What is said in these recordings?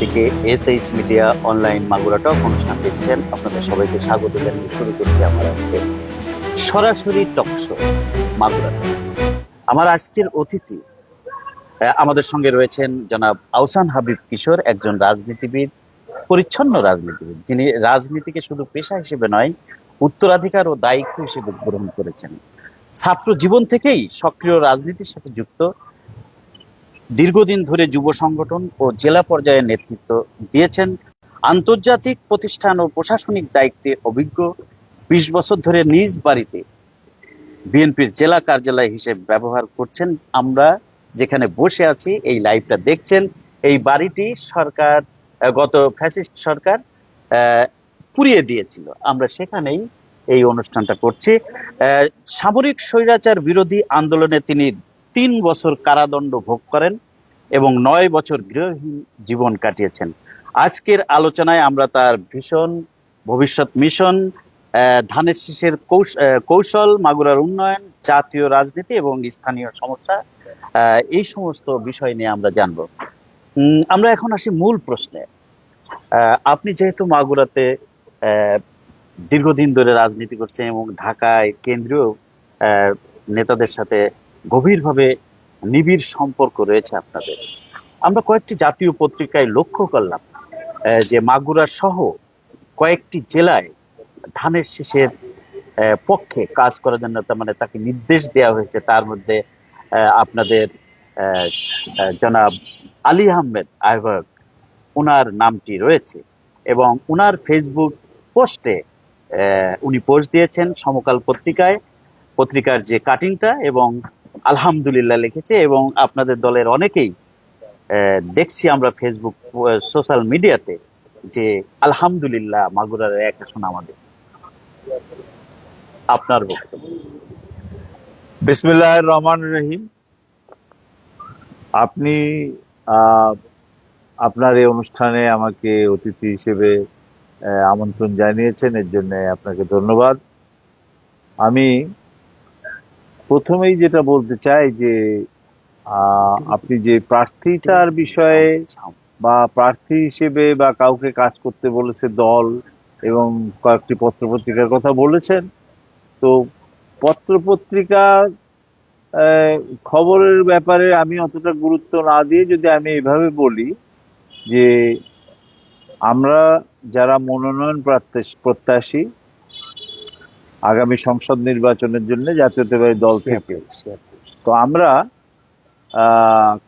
থেকে media online Magura টক অনুষ্ঠান দেখছেন। আপনাদের সবাইকে স্বাগত জানিয়ে শুরু করছি আমার আজকে সরাসরি মাগুরা আমার আজকের অতিথি আমাদের সঙ্গে রয়েছেন জনাব আহসান হাবিব কিশোর, একজন রাজনীতিবিদ, পরিচ্ছন্ন রাজনীতিবিদ। যিনি রাজনীতিকে শুধু পেশা হিসেবে নয়, উত্তরাধিকার ও দায়িত্ব হিসেবে গ্রহণ করেছেন। ছাত্র জীবন থেকেই সক্রিয় রাজনীতির সাথে যুক্ত। দীর্ঘদিন ধরে যুব সংগঠন ও জেলা পর্যায়ে নেতৃত্ব দিয়েছেন। আন্তর্জাতিক প্রতিষ্ঠান ও প্রশাসনিক দায়িত্বে অভিজ্ঞ বিশ বছর ধরে নিজ বাড়িতে বিএনপির জেলা কার্যালয় হিসেবে ব্যবহার করছেন। আমরা যেখানে বসে আছি, এই লাইভটা দেখছেন। এই বাড়িটি সরকার গত ফ্যাসিস্ট সরকার পুড়িয়ে দিয়েছিল। আমরা সেখানেই এই অনুষ্ঠানটা করছি। সামরিক স্বৈরাচার বিরোধী আন্দোলনে তিনি তিন বছর কারাদণ্ড ভোগ করেন এবং নয় বছর গৃহহীন জীবন কাটিয়েছেন। আজকের আলোচনায় আমরা তার ভীষণ ভবিষ্যৎ মিশন ধানের শীষের কৌশ- কৌশল, মাগুরার উন্নয়ন, জাতীয় রাজনীতি এবং স্থানীয় সমস্যা এই সমস্ত বিষয় নিয়ে আমরা জানব। আমরা এখন আসি মূল প্রশ্নে। আপনি যেহেতু মাগুরাতে দীর্ঘদিন ধরে রাজনীতি করছেন এবং ঢাকায় কেন্দ্রীয় নেতাদের সাথে গভীরভাবে নিবিড় সম্পর্ক রয়েছে আপনাদের। আমরা কয়েকটি জাতীয় পত্রিকায় লক্ষ্য করলাম যে মাগুরা সহ কয়েকটি জেলায় ধানের শীষের পক্ষে কাজ করার জন্য তার মানে তাকে নির্দেশ দেওয়া হয়েছে। তার মধ্যে আপনাদের জনাব আলী আহমেদ আহবাগ ওনার নামটি রয়েছে এবং ওনার ফেসবুক পোস্টে উনি পোস্ট দিয়েছেন সমকাল পত্রিকায়। পত্রিকার যে কাটিংটা এবং আলহামদুলিল্লাহ লিখেছে এবং আপনাদের দলের অনেকেই দেখছি আমরা ফেসবুক সোশ্যাল মিডিয়াতে যে আলহামদুলিল্লাহ মাগুরার এক আসন আমাদের। আপনার বক্তব্য। বিসমিল্লাহ রহমান রহিম। আপনি আপনার এই অনুষ্ঠানে আমাকে অতিথি হিসেবে আমন্ত্রণ জানিয়েছেন, এর জন্য আপনাকে ধন্যবাদ। আমি প্রথমেই যেটা বলতে চাই যে আপনি যে প্রার্থীতার বিষয়ে বা প্রার্থী হিসেবে বা কাউকে কাজ করতে বলেছে দল এবং কয়েকটি পত্রপত্রিকার কথা বলেছেন, তো পত্রপত্রিকা খবরের ব্যাপারে আমি অতটা গুরুত্ব না দিয়ে যদি আমি এভাবে বলি যে, আমরা যারা মনোনয়ন প্রত্যাশী আগামী সংসদ নির্বাচনের জন্য জাতীয়তাবাদী দল থেকে। তো আমরা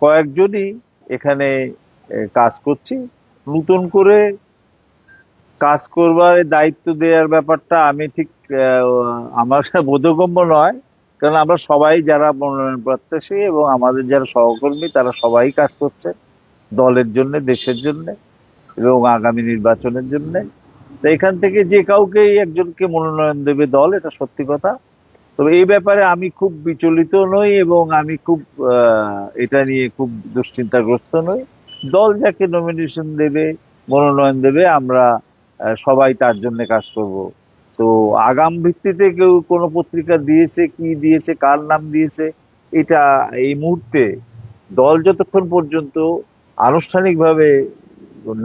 কয়েকজনই এখানে কাজ করছি। নতুন করে কাজ করবার দায়িত্ব দেওয়ার ব্যাপারটা আমি ঠিক আমার বোধগম্য নয়। কারণ আমরা সবাই যারা মনোনয়ন প্রত্যাশী এবং আমাদের যারা সহকর্মী তারা সবাই কাজ করছে দলের জন্য দেশের জন্য এবং আগামী নির্বাচনের জন্য। তো এখান থেকে যে কাউকেই একজনকে মনোনয়ন দেবে দল, এটা সত্যি কথা। তবে এই ব্যাপারে আমি খুব বিচলিত নই এবং আমি খুব এটা নিয়ে খুব দুশ্চিন্তাগ্রস্ত নই। দল যাকে নমিনেশন দেবে, মনোনয়ন দেবে, আমরা সবাই তার জন্য কাজ করব। তো আগাম ভিত্তিতে কেউ কোনো পত্রিকা দিয়েছে, কি দিয়েছে, কার নাম দিয়েছে, এটা এই মুহূর্তে দল যতক্ষণ পর্যন্ত আনুষ্ঠানিকভাবে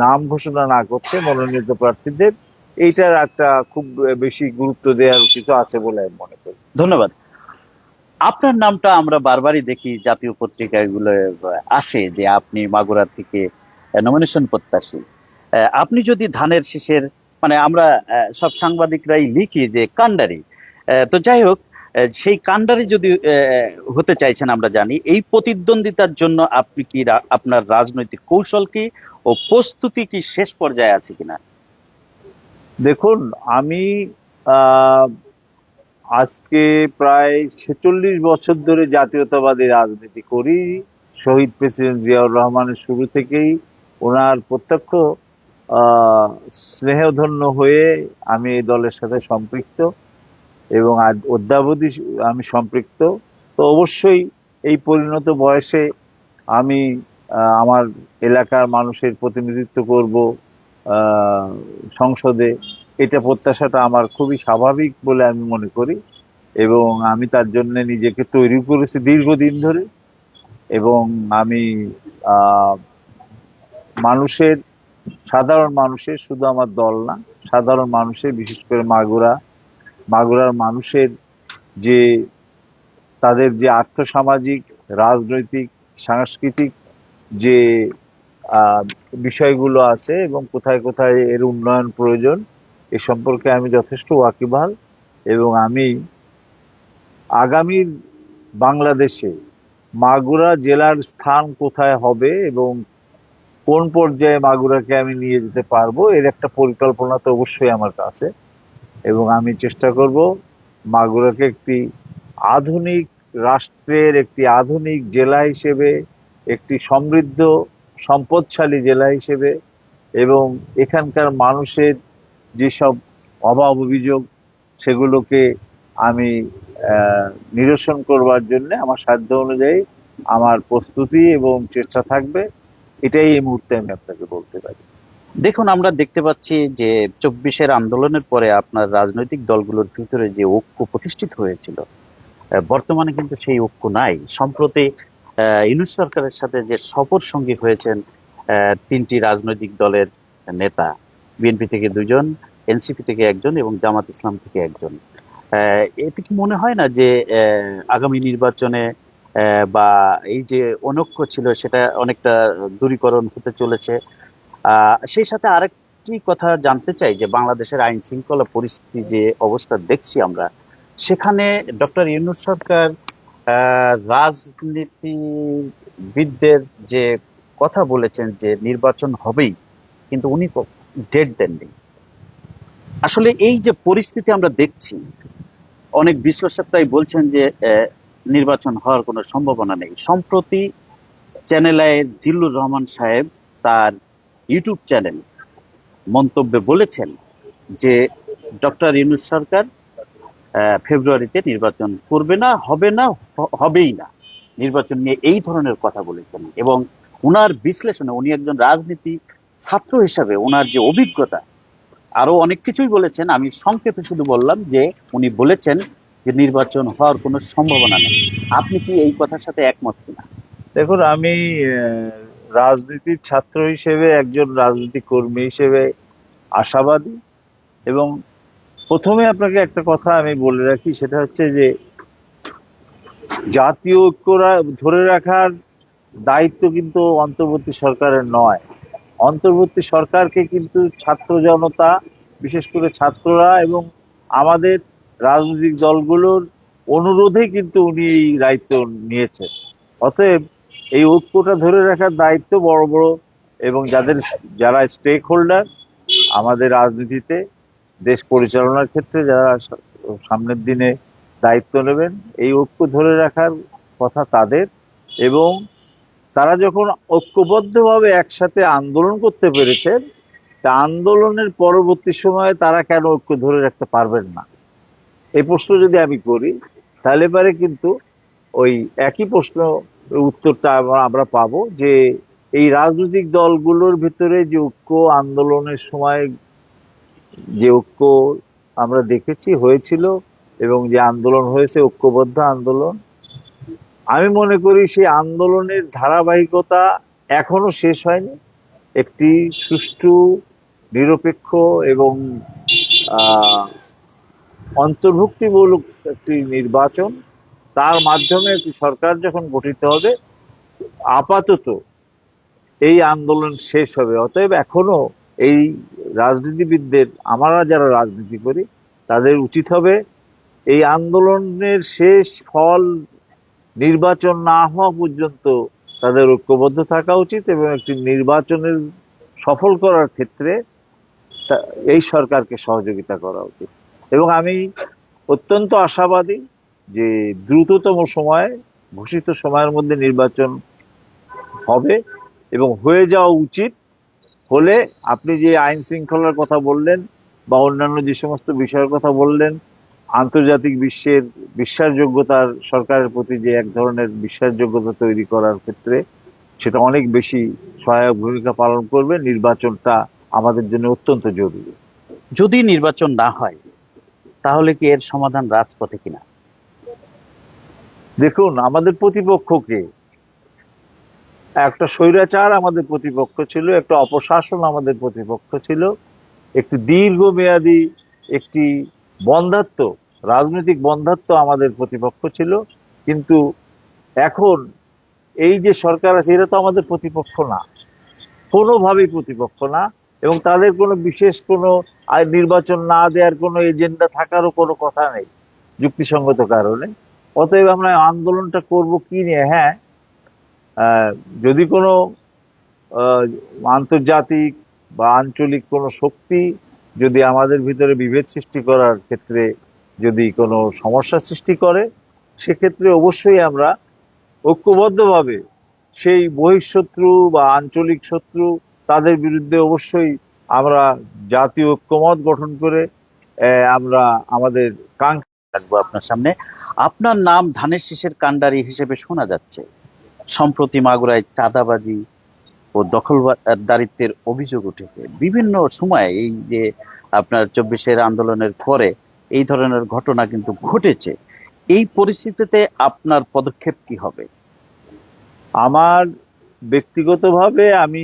নাম ঘোষণা না করছে মনোনীত প্রার্থীদের। এইটার একটা খুব বেশি গুরুত্ব দেওয়ার কিছু আছে বলে আমি মনে করি। ধন্যবাদ। আপনার নামটা আমরা বারবারই দেখি জাতীয় পত্রিকাগুলো আসে যে আপনি মাগুরা থেকে নমিনেশন প্রত্যাশী। আপনি যদি ধানের শীষের মানে আমরা সব সাংবাদিকরাই লিখি যে কান্ডারি তো যাই হোক সেই কান্ডারি যদি হতে চাইছেন আমরা জানি, এই প্রতিদ্বন্দ্বিতার জন্য আপনি কি আপনার রাজনৈতিক কৌশল কি? ও প্রস্তুতি কি শেষ পর্যায়ে আছে কিনা? দেখুন, আমি আজকে প্রায় ছেচল্লিশ বছর ধরে জাতীয়তাবাদী রাজনীতি করি। শহীদ প্রেসিডেন্ট জিয়াউর রহমানের শুরু থেকেই ওনার প্রত্যক্ষ স্নেহধন্য হয়ে আমি এই দলের সাথে সম্পৃক্ত এবং অদ্যাবধি আমি সম্পৃক্ত। তো অবশ্যই এই পরিণত বয়সে আমি আমার এলাকার মানুষের প্রতিনিধিত্ব করব সংসদে। এটা প্রত্যাশাটা আমার খুবই স্বাভাবিক বলে আমি মনে করি এবং আমি তার জন্য নিজেকে তৈরি করেছি দীর্ঘদিন ধরে এবং আমি মানুষের, সাধারণ মানুষের শুধু আমার দল না, সাধারণ মানুষের, বিশেষ করে মাগুরা, মাগুরার মানুষের যে, তাদের যে আর্থসামাজিক, রাজনৈতিক, সাংস্কৃতিক যে বিষয়গুলো আছে এবং কোথায় কোথায় এর উন্নয়ন প্রয়োজন, এ সম্পর্কে আমি যথেষ্ট ওয়াকিবহাল এবং আমি আগামীর বাংলাদেশে মাগুরা জেলার স্থান কোথায় হবে এবং কোন পর্যায়ে মাগুরাকে আমি নিয়ে যেতে পারব, এর একটা পরিকল্পনা তো অবশ্যই আমার কাছে এবং আমি চেষ্টা করব মাগুরাকে একটি আধুনিক রাষ্ট্রের একটি আধুনিক জেলা হিসেবে একটি সমৃদ্ধ, সম্পদশালী জেলা হিসেবে এবং এখানকার মানুষের যেসব অভাব অভিযোগ, সেগুলোকে আমি নিরসন করবার জন্য আমার সাধ্য অনুযায়ী আমার প্রস্তুতি এবং চেষ্টা থাকবে। এটাই এই মুহূর্তে আমি আপনাকে বলতে পারি। দেখুন, আমরা দেখতে পাচ্ছি যে চব্বিশের আন্দোলনের পরে আপনার রাজনৈতিক দলগুলোর ভিতরে যে ঐক্য প্রতিষ্ঠিত হয়েছিল বর্তমানে কিন্তু সেই ঐক্য নাই। সম্প্রতি ইউনুস সরকারের সাথে যে সফর সঙ্গী হয়েছেন তিনটি রাজনৈতিক দলের নেতা, বিএনপি থেকে দুজন, এনসিপি থেকে একজন এবং জামাত ইসলাম থেকে একজন। এতে কি মনে হয় না যে আগামী নির্বাচনে বা এই যে অনৈক্য ছিল সেটা অনেকটা দূরীকরণ হতে চলেছে। সেই সাথে আরেকটি কথা জানতে চাই যে বাংলাদেশের আইন শৃঙ্খলা পরিস্থিতি যে অবস্থা দেখছি আমরা, সেখানে ডক্টর ইউনুস সরকার রাজনীতিবিদদের যে কথা বলেছেন যে নির্বাচন হবেই, কিন্তু উনি ডেট দেননি। আসলে এই যে পরিস্থিতি আমরা দেখছি, অনেক বিশ্লেষকরাই বলছেন যে নির্বাচন হওয়ার কোনো সম্ভাবনা নেই। সম্প্রতি চ্যানেল জিল্লুর রহমান সাহেব তার ইউটিউব চ্যানেল মন্তব্যে বলেছেন যে, ডক্টর ইউনুস সরকার ফেব্রুয়ারিতে নির্বাচন করবে না, হবে না হবেই না। নির্বাচন নিয়ে এই ধরনের কথা বলেছেন। এবং ওনার বিশ্লেষণে উনি একজন রাজনীতি ছাত্র হিসাবে ওনার যে অভিজ্ঞতা আরও অনেক কিছুই বলেছেন। আমি সংক্ষেপে শুধু বললাম যে উনি বলেছেন যে নির্বাচন হওয়ার কোনো সম্ভাবনা নেই। আপনি কি এই কথার সাথে একমত কিনা? দেখুন, আমি রাজনীতির ছাত্র হিসেবে, একজন রাজনীতি কর্মী হিসেবে আশাবাদী এবং প্রথমে আপনাকে একটা কথা আমি বলে রাখি, সেটা হচ্ছে যে জাতীয় ঐক্য ধরে রাখার দায়িত্ব কিন্তু অন্তর্বর্তী সরকারের নয়। অন্তর্বর্তী সরকারকে কিন্তু ছাত্র জনতা, বিশেষ করে ছাত্ররা এবং আমাদের রাজনৈতিক দলগুলোর অনুরোধে কিন্তু উনি এই দায়িত্ব নিয়েছেন। অতএব এই ঐক্যটা ধরে রাখার দায়িত্ব বড় বড় এবং যাদের, যারা স্টেক হোল্ডার আমাদের রাজনীতিতে দেশ পরিচালনার ক্ষেত্রে যারা সামনের দিনে দায়িত্ব নেবেন, এই ঐক্য ধরে রাখার কথা তাদের এবং তারা যখন ঐক্যবদ্ধভাবে একসাথে আন্দোলন করতে পেরেছেন, তা আন্দোলনের পরবর্তী সময়ে তারা কেন ঐক্য ধরে রাখতে পারবেন না? এই প্রশ্ন যদি আমি করি, তাহলে পারে কিন্তু ওই একই প্রশ্ন, উত্তরটা আমরা- পাবো যে এই রাজনৈতিক দলগুলোর ভিতরে যে ঐক্য আন্দোলনের সময় যে ঐক্য আমরা দেখেছি, হয়েছিল এবং যে আন্দোলন হয়েছে, ঐক্যবদ্ধ আন্দোলন, আমি মনে করি সেই আন্দোলনের ধারাবাহিকতা এখনও শেষ হয়নি। একটি সুষ্ঠু, নিরপেক্ষ এবং অন্তর্ভুক্তিমূলক একটি নির্বাচন, তার মাধ্যমে একটি সরকার যখন গঠিত হবে, আপাতত এই আন্দোলন শেষ হবে। অতএব এখনও এই রাজনীতিবিদদের, আমরা যারা রাজনীতি করি, তাদের উচিত হবে এই আন্দোলনের শেষ ফল নির্বাচন না হওয়া পর্যন্ত তাদের ঐক্যবদ্ধ থাকা উচিত এবং একটি নির্বাচনের সফল করার ক্ষেত্রে এই সরকারকে সহযোগিতা করা উচিত। এবং আমি অত্যন্ত আশাবাদী যে দ্রুততম সময়ে, ঘোষিত সময়ের মধ্যে নির্বাচন হবে এবং হয়ে যাওয়া উচিত। হলে আপনি যে আইন শৃঙ্খলার কথা বললেন বা অন্যান্য যে সমস্ত বিষয়ের কথা বললেন আন্তর্জাতিক বিশ্বের বিশ্বাসযোগ্যতার সরকারের প্রতি যে এক ধরনের বিশ্বাসযোগ্যতা তৈরি করার ক্ষেত্রে সেটা অনেক বেশি সহায়ক ভূমিকা পালন করবে। নির্বাচনটা আমাদের জন্য অত্যন্ত জরুরি। যদি নির্বাচন না হয় তাহলে কি এর সমাধান রাজপথে কিনা? দেখুন আমাদের প্রতিপক্ষকে একটা স্বৈরাচার আমাদের প্রতিপক্ষ ছিল, একটা অপশাসন আমাদের প্রতিপক্ষ ছিল, একটি দীর্ঘমেয়াদী, একটি বন্ধাত্ম, রাজনৈতিক বন্ধাত্ম আমাদের প্রতিপক্ষ ছিল, কিন্তু এখন এই যে সরকার আছে, এরা তো আমাদের প্রতিপক্ষ না। কোনোভাবেই প্রতিপক্ষ না, এবং তাদের কোনো বিশেষ কোনো নির্বাচন না দেওয়ার কোনো এজেন্ডা থাকারও কোনো কথা নেই, যুক্তিসঙ্গত কারণে। অতএব আমরা আন্দোলনটা করব কি নিয়ে? হ্যাঁ যদি কোনো আন্তর্জাতিক বা আঞ্চলিক কোনো শক্তি যদি আমাদের ভিতরে বিভেদ সৃষ্টি করার ক্ষেত্রে যদি কোনো সমস্যা সৃষ্টি করে, সেক্ষেত্রে অবশ্যই আমরা ঐক্যবদ্ধভাবে সেই বহিঃশত্রু বা আঞ্চলিক শত্রু তাদের বিরুদ্ধে অবশ্যই আমরা জাতীয় ঐক্যমত গঠন করে আমরা আমাদের কাঙ্ক্ষা রাখব আপনার সামনে। আপনার নাম ধানের শীষের কাণ্ডারি হিসেবে শোনা যাচ্ছে। সম্প্রতি মাগুরায় চাঁদাবাজি ও দখলদারিত্বের অভিযোগ উঠেছে। বিভিন্ন সময়ে এই যে আপনার চব্বিশের আন্দোলনের পরে এই ধরনের ঘটনা কিন্তু ঘটেছে। এই পরিস্থিতিতে আপনার পদক্ষেপ কি হবে? আমার ব্যক্তিগতভাবে আমি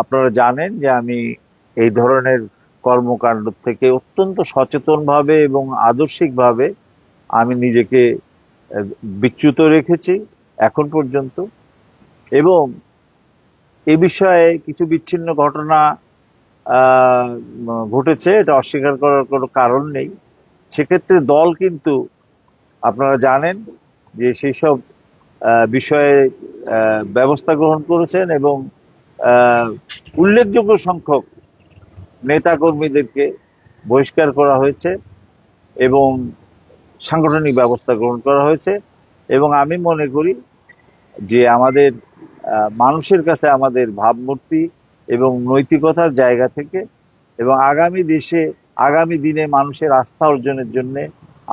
আপনারা জানেন যে আমি এই ধরনের কর্মকাণ্ড থেকে অত্যন্ত সচেতনভাবে এবং আদর্শিকভাবে আমি নিজেকে বিচ্যুত রেখেছি। এখন পর্যন্ত। এবং এ বিষয়ে কিছু বিচ্ছিন্ন ঘটনা ঘটেছে, এটা অস্বীকার করার কোনো কারণ নেই। সেক্ষেত্রে দল কিন্তু আপনারা জানেন যে সেই সব বিষয়ে ব্যবস্থা গ্রহণ করেছেন এবং উল্লেখযোগ্য সংখ্যক নেতাকর্মীদেরকে বহিষ্কার করা হয়েছে এবং সাংগঠনিক ব্যবস্থা গ্রহণ করা হয়েছে। এবং আমি মনে করি যে আমাদের মানুষের কাছে আমাদের ভাবমূর্তি এবং নৈতিকতার জায়গা থেকে এবং আগামী দেশে, আগামী দিনে মানুষের আস্থা অর্জনের জন্য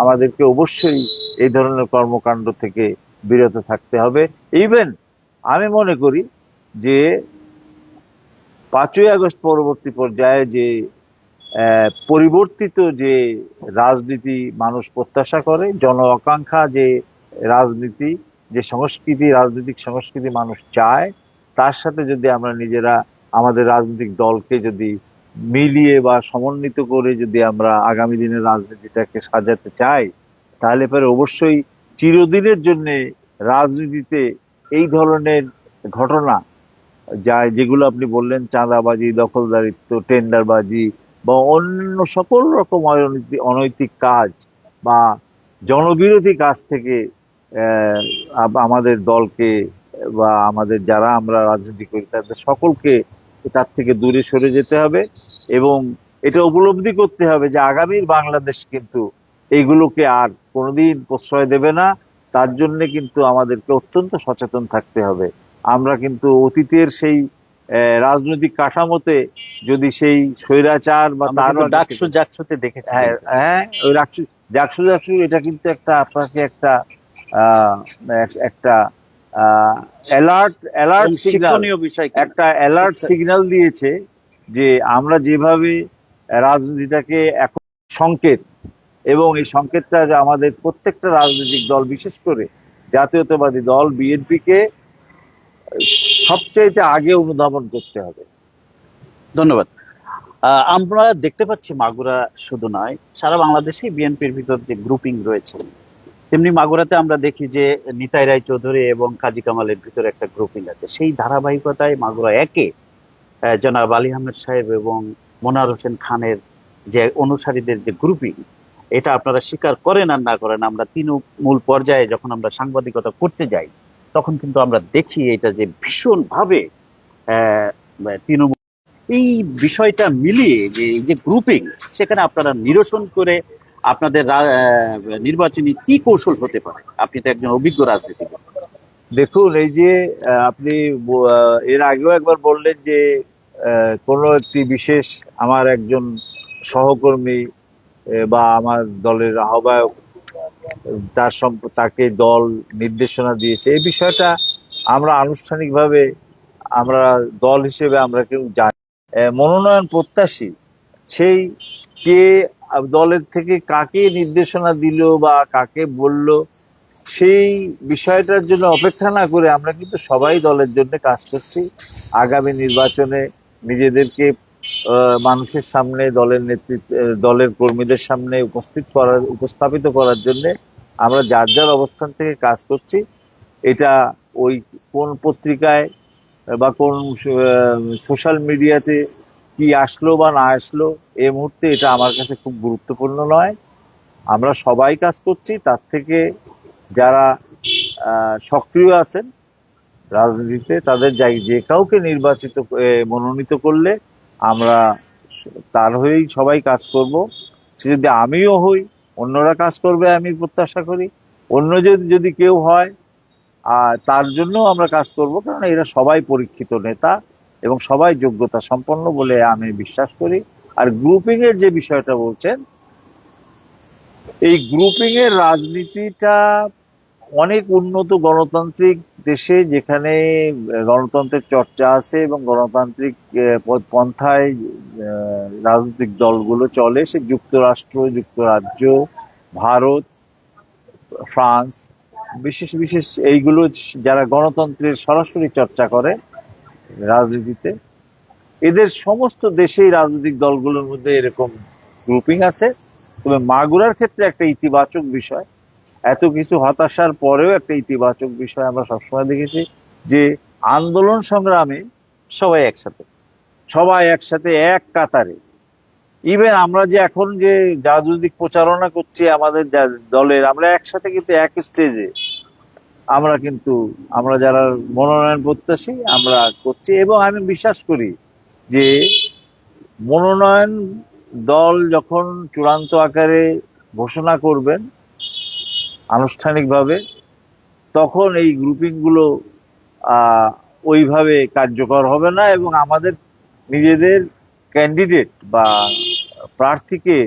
আমাদেরকে অবশ্যই এই ধরনের কর্মকাণ্ড থেকে বিরত থাকতে হবে। ইভেন আমি মনে করি যে পাঁচই আগস্ট পরবর্তী পর্যায়ে যে পরিবর্তিত যে রাজনীতি মানুষ প্রত্যাশা করে, জন আকাঙ্ক্ষা যে রাজনীতি যে সংস্কৃতি, রাজনৈতিক সংস্কৃতি মানুষ চায়, তার সাথে যদি আমরা নিজেরা আমাদের রাজনৈতিক দলকে যদি মিলিয়ে বা সমন্বিত করে যদি আমরা আগামী দিনের রাজনীতিটাকে সাজাতে চাই, তাহলে পরে অবশ্যই চিরদিনের জন্য রাজনীতিতে এই ধরনের ঘটনা, যা যেগুলো আপনি বললেন, চাঁদাবাজি, দখলদারিত্ব, টেন্ডারবাজি বা অন্য সকল রকম অনৈতিক কাজ বা জনবিরোধী কাজ থেকে আমাদের দলকে বা আমাদের যারা আমরা রাজনীতি করি তাদের সকলকে তার থেকে দূরে সরে যেতে হবে এবং এটা উপলব্ধি করতে হবে যে আগামীর বাংলাদেশ কিন্তু এইগুলোকে আর কোনোদিন প্রশ্রয় দেবে না। তার জন্য কিন্তু আমাদেরকে অত্যন্ত সচেতন থাকতে হবে। আমরা কিন্তু অতীতের সেই আহ, রাজনৈতিক কাঠামোতে যদি সেই স্বৈরাচার বা তার ডাকসু জাকসুতে দেখেছি হ্যাঁ হ্যাঁ ওই রাকসু জাকসু জাকসু এটা কিন্তু একটা আপনাকে একটা একটা অ্যালার্ট অ্যালার্ট সিগন্যাল। একটা অ্যালার্ট সিগন্যাল দিয়েছে যে আমরা যেভাবে রাজনীতিটাকে এখন সংকেত এবং এই সংকেতটা আমাদের প্রত্যেকটা রাজনৈতিক দল বিশেষ করে জাতীয়তাবাদী দল বিএনপিকে সবচাইতে আগে অনুধাবন করতে হবে ধন্যবাদ আমরা দেখতে পাচ্ছি মাগুরা শুধু নয় সারা বাংলাদেশে বিএনপির ভিতর যে গ্রুপিং রয়েছে তেমনি মাগুরাতে আমরা দেখি যে নিতাই রায় চৌধুরী এবং কাজী কামালের ভিতরে একটা গ্রুপিং আছে। সেই ধারাবাহিকতায় মাগুরা একে জনাব আলী আহমেদ সাহেব এবং মোনার হোসেন খানের যে অনুসারীদের যে গ্রুপিং এটা আপনারা স্বীকার করেন আর না করেন, আমরা তৃণমূল পর্যায়ে যখন আমরা সাংবাদিকতা করতে যাই, তখন কিন্তু আমরা দেখি এটা যে ভীষণভাবে তৃণমূল। এই বিষয়টা মিলিয়ে যে, এই যে গ্রুপিং সেখানে আপনারা নিরসন করে আপনাদের নির্বাচনী কি কৌশল হতে পারে? আপনি তো একজন অভিজ্ঞ রাজনীতিবিদ দেখুন, এই যে আপনি এর আগেও একবার বললেন যে কোনো একটি বিশেষ আমার একজন সহকর্মী বা আমার দলের আহ্বায়ক, তার তাকে দল নির্দেশনা দিয়েছে। এই বিষয়টা আমরা আনুষ্ঠানিকভাবে আমরা দল হিসেবে আমরা কেউ জানি মনোনয়ন প্রত্যাশী, সেই কে দলের থেকে কাকে নির্দেশনা দিল বা কাকে বলল, সেই বিষয়টার জন্য অপেক্ষা না করে আমরা কিন্তু সবাই দলের জন্য কাজ করছি। আগামী নির্বাচনে নিজেদেরকে মানুষের সামনে, দলের নেতৃত্ব দলের কর্মীদের সামনে উপস্থিত করার, উপস্থাপিত করার জন্য আমরা যার যার অবস্থান থেকে কাজ করছি। এটা ওই কোন পত্রিকায় বা কোন সোশ্যাল মিডিয়াতে কি আসলো বা না আসলো, এ মুহূর্তে এটা আমার কাছে খুব গুরুত্বপূর্ণ নয়। আমরা সবাই কাজ করছি, তার থেকে যারা সক্রিয় আছেন রাজনীতিতে, তাদের যাই- যে কাউকে নির্বাচিত মনোনীত করলে আমরা তার হয়েই সবাই কাজ করব। সে যদি আমিও হই, অন্যরা কাজ করবে আমি প্রত্যাশা করি। অন্য যদি যদি কেউ হয় আর তার জন্য আমরা কাজ করব কারণ এরা সবাই পরীক্ষিত নেতা। এবং সবাই যোগ্যতা সম্পন্ন বলে আমি বিশ্বাস করি। আর গ্রুপিং এর যে বিষয়টা বলছেন, এই গ্রুপিং এর রাজনীতিটা অনেক উন্নত গণতান্ত্রিক দেশে যেখানে গণতন্ত্রের চর্চা আছে এবং গণতান্ত্রিক পন্থায় রাজনৈতিক দলগুলো চলে, সে যুক্তরাষ্ট্র, যুক্তরাজ্য, ভারত, ফ্রান্স, বিশেষ বিশেষ এইগুলো যারা গণতন্ত্রের সরাসরি চর্চা করে রাজনীতিতে। এদের সমস্ত দেশেই রাজনৈতিক দলগুলোর মধ্যে এরকম গ্রুপিং আছে। তবে মাগুরার ক্ষেত্রে একটা ইতিবাচক বিষয়। এত কিছু হতাশার পরেও একটা ইতিবাচক বিষয় আমরা সবসময় দেখেছি যে আন্দোলন সংগ্রামে সবাই একসাথে। সবাই একসাথে, এক কাতারে। ইভেন আমরা যে এখন যে রাজনৈতিক প্রচারণা করছি আমাদের দলের, আমরা একসাথে কিন্তু এক স্টেজে আমরা কিন্তু, আমরা যারা মনোনয়ন প্রত্যাশী, আমরা করছি এবং আমি বিশ্বাস করি যে মনোনয়ন দল যখন চূড়ান্ত আকারে ঘোষণা করবেন আনুষ্ঠানিকভাবে, তখন এই গ্রুপিংগুলো ওইভাবে কার্যকর হবে না এবং আমাদের নিজেদের ক্যান্ডিডেট বা প্রার্থীকে,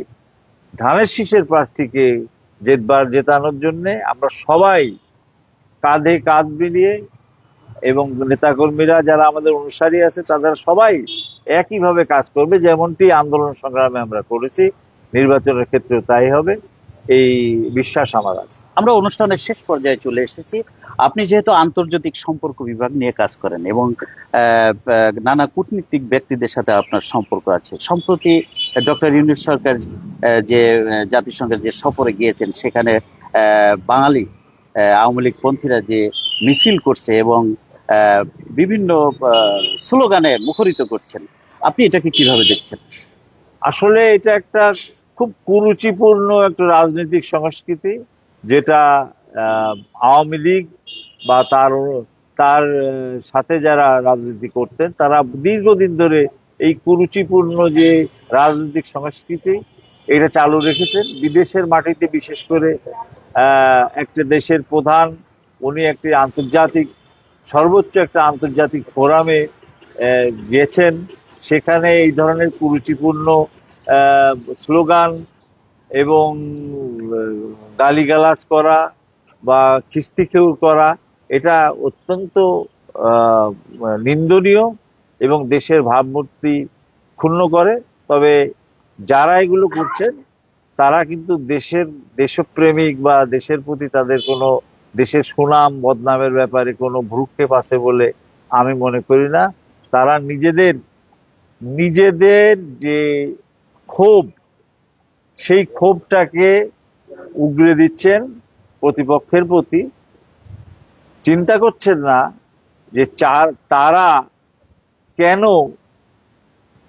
ধানের শীষের প্রার্থীকে জেতবার, জেতানোর জন্যে আমরা সবাই কাঁধে কাঁধ মিলিয়ে এবং নেতাকর্মীরা যারা আমাদের অনুসারী আছে, তাদের সবাই একইভাবে কাজ করবে, যেমনটি আন্দোলন সংগ্রামে আমরা করেছি। নির্বাচনের ক্ষেত্রেও তাই হবে। এই বিশ্বাস আমার আছে। আমরা অনুষ্ঠানের শেষ পর্যায়ে চলে এসেছি। আপনি যেহেতু আন্তর্জাতিক সম্পর্ক বিভাগ নিয়ে কাজ করেন এবং নানা কূটনীতিক ব্যক্তিদের সাথে আপনার সম্পর্ক আছে, সম্প্রতি ডক্টর ইউনুস সরকার যে জাতিসংঘের যে সফরে গিয়েছেন, সেখানে বাঙালি আওয়ামী লীগ পন্থীরা যে মিছিল করছে এবং বিভিন্ন স্লোগানে মুখরিত করছেন, আপনি এটাকে কীভাবে দেখছেন? আসলে এটা একটা খুব কুরুচিপূর্ণ একটা রাজনৈতিক সংস্কৃতি, যেটা আওয়ামী লীগ বা তার তার সাথে যারা রাজনীতি করতেন, তারা দীর্ঘদিন ধরে এই কুরুচিপূর্ণ যে রাজনৈতিক সংস্কৃতি, এটা চালু রেখেছেন। বিদেশের মাটিতে বিশেষ করে একটা দেশের প্রধান, উনি একটি আন্তর্জাতিক, সর্বোচ্চ একটা আন্তর্জাতিক ফোরামে গেছেন। সেখানে এই ধরনের কুরুচিপূর্ণ স্লোগান এবং গালিগালাজ করা বা খিস্তিখেউ করা, এটা অত্যন্ত নিন্দনীয় এবং দেশের ভাবমূর্তি ক্ষুণ্ণ করে। তবে যারা এগুলো করছেন তারা কিন্তু দেশের দেশপ্রেমিক বা দেশের প্রতি তাদের কোনো দেশের সুনাম, বদনামের ব্যাপারে কোনো ভ্রুক্ষেপ আছে বলে আমি মনে করি না। তারা নিজেদের নিজেদের যে ক্ষোভ, সেই ক্ষোভটাকে উগরে দিচ্ছেন প্রতিপক্ষের প্রতি। চিন্তা করছেন না যে চার, তারা কেন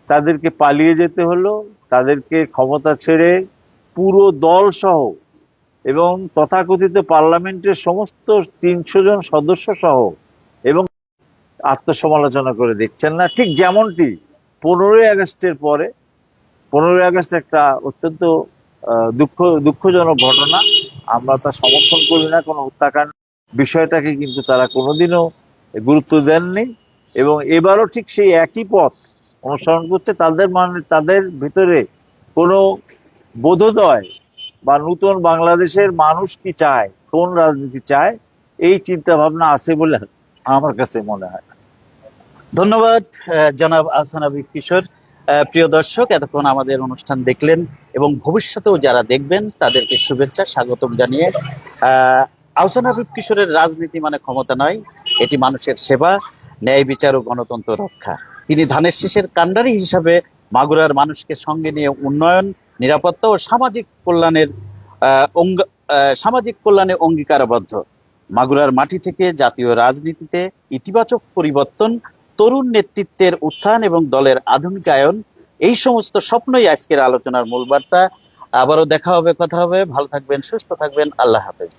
তাদেরকে পালিয়ে যেতে হলো, তাদেরকে ক্ষমতা ছেড়ে পুরো দল সহ এবং তথাকথিত পার্লামেন্টের সমস্ত তিনশো জন সদস্য সহ এবং আত্মসমালোচনা করে দেখছেন না। ঠিক যেমনটি পনেরোই আগস্টের পরে, পনেরোই আগস্ট একটা অত্যন্ত দুঃখ, দুঃখজনক ঘটনা। আমরা তা সমর্থন করি না, কোনো হত্যাকাণ্ড। বিষয়টাকে কিন্তু তারা কোনোদিনও গুরুত্ব দেননি এবং এবারও ঠিক সেই একই পথ অনুসরণ করছে। তাদের মানে তাদের ভিতরে কোনো বোধোদয় বা নতুন বাংলাদেশের মানুষ কি চায় কোন রাজনীতি চায় এই চিন্তা ভাবনা আছে বলে আমার কাছে মনে হয়। ধন্যবাদ জনাব আহসান আবিব কিশোর। প্রিয় দর্শক এতক্ষণ আমাদের অনুষ্ঠান দেখলেন এবং ভবিষ্যতেও যারা দেখবেন তাদেরকে শুভেচ্ছা স্বাগতম জানিয়ে আহ, আহসান হাবিব কিশোরের রাজনীতি মানে ক্ষমতা নয় এটি মানুষের সেবা ন্যায় বিচার ও গণতন্ত্র রক্ষা। তিনি ধানের শীষের কাণ্ডারি হিসাবে মাগুরার মানুষকে সঙ্গে নিয়ে উন্নয়ন নিরাপত্তা ও সামাজিক কল্যাণের সামাজিক কল্যাণে অঙ্গীকারবদ্ধ। মাগুরার মাটি থেকে জাতীয় রাজনীতিতে ইতিবাচক পরিবর্তন, তরুণ নেতৃত্বের উত্থান এবং দলের আধুনিকায়ন, এই সমস্ত স্বপ্নই আজকের আলোচনার মূল বার্তা। আবারও দেখা হবে, কথা হবে। ভালো থাকবেন, সুস্থ থাকবেন। আল্লাহ হাফেজ।